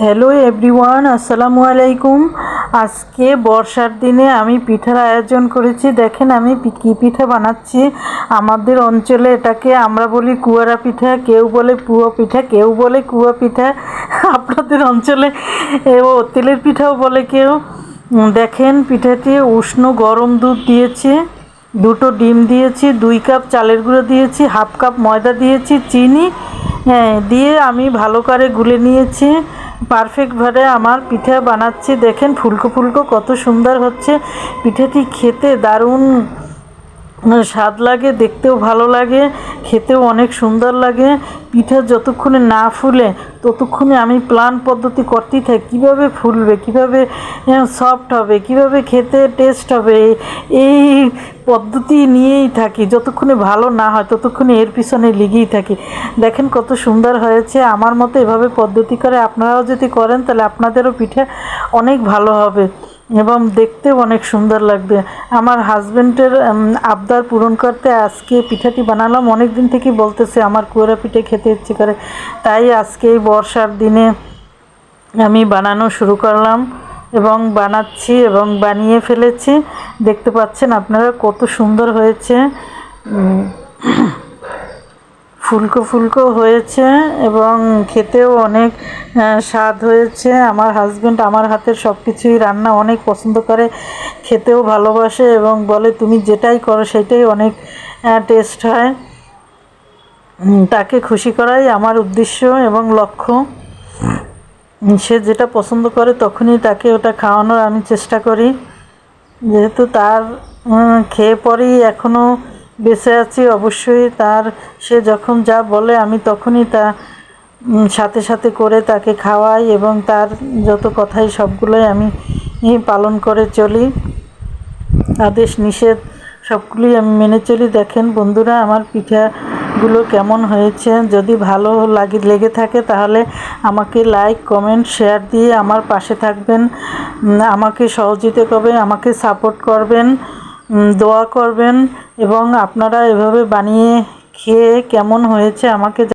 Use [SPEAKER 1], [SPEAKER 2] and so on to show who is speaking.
[SPEAKER 1] Hello everyone, আসসালামু আলাইকুম। আজকে বর্ষার দিনে আমি পিঠার আয়োজন করেছি। দেখেন আমি কী পিঠা বানাচ্ছি। আমাদের অঞ্চলে এটাকে আমরা বলি কুয়ারা পিঠা, কেউ বলে পুয়ো পিঠা, কেউ বলে কুয়া পিঠা। আপনাদের অঞ্চলে ও তেলের পিঠাও বলে কেউ। দেখেন পিঠাটি উষ্ণ গরম দুধ দিয়েছি, দুটো ডিম দিয়েছি, দুই কাপ চালের গুঁড়ো দিয়েছি, হাফ কাপ ময়দা দিয়েছি, চিনি হ্যাঁ দিয়ে আমি ভালো করে গুলে নিয়েছি। পারফেক্টভাবে আমার পিঠে বানাচ্ছি। দেখেন ফুলকো ফুলকো কত সুন্দর হচ্ছে। পিঠেটি খেতে দারুণ স্বাদ লাগে, দেখতেও ভালো লাগে, খেতেও অনেক সুন্দর লাগে। পিঠা যতক্ষণে না ফুলে, ততক্ষণে আমি প্ল্যান পদ্ধতি করতেই থাকি। কীভাবে ফুলবে, কীভাবে সফট হবে, কীভাবে খেতে টেস্ট হবে, এই পদ্ধতি নিয়েই থাকি। যতক্ষণে ভালো না হয়, ততক্ষণে এর পিছনে লেগেই থাকি। দেখেন কত সুন্দর হয়েছে। আমার মতো এভাবে পদ্ধতি করে আপনারাও যদি করেন, তাহলে আপনাদেরও পিঠে অনেক ভালো হবে। এবং দেখতেও অনেক সুন্দর লাগবে। আমার হাজব্যান্ডের আবদার পূরণ করতে আজকে পিঠাটি বানালাম। অনেক দিন থেকেই বলতেছে, আমার কুয়ারা পিঠে খেতে ইচ্ছে করে। তাই আজকে এই বর্ষার দিনে আমি বানানো শুরু করলাম এবং বানাচ্ছি এবং বানিয়ে ফেলেছি। দেখতে পাচ্ছেন আপনারা কত সুন্দর হয়েছে। ফুলকো ফুলকো হয়েছে এবং খেতেও অনেক স্বাদ হয়েছে। আমার হাজব্যান্ড আমার হাতের সব কিছুই রান্না অনেক পছন্দ করে, খেতেও ভালোবাসে এবং বলে, তুমি যেটাই করো সেটাই অনেক টেস্ট হয়। তাকে খুশি করাই আমার উদ্দেশ্য এবং লক্ষ্য। সে যেটা পছন্দ করে তখনই তাকে ওটা খাওয়ানোর আমি চেষ্টা করি। যেহেতু তার খেয়ে পরেই এখনও বেঁচে আছি, অবশ্যই তার, সে যখন যা বলে আমি তখনই তা সাথে সাথে করে তাকে খাওয়াই এবং তার যত কথাই সবগুলোই আমি পালন করে চলি। আদেশ, নিষেধ, সবগুলোই আমি মেনে চলি। দেখেন বন্ধুরা, আমার পিঠাগুলো কেমন হয়েছে। যদি ভালো লাগে, লেগে থাকে তাহলে আমাকে লাইক কমেন্ট শেয়ার দিয়ে আমার পাশে থাকবেন। আমাকে সহযোগিতা করবেন, আমাকে সাপোর্ট করবেন। দোয়া করবেন এবং আপনারা এভাবে বানিয়ে খেয়ে কেমন হয়েছে আমাকে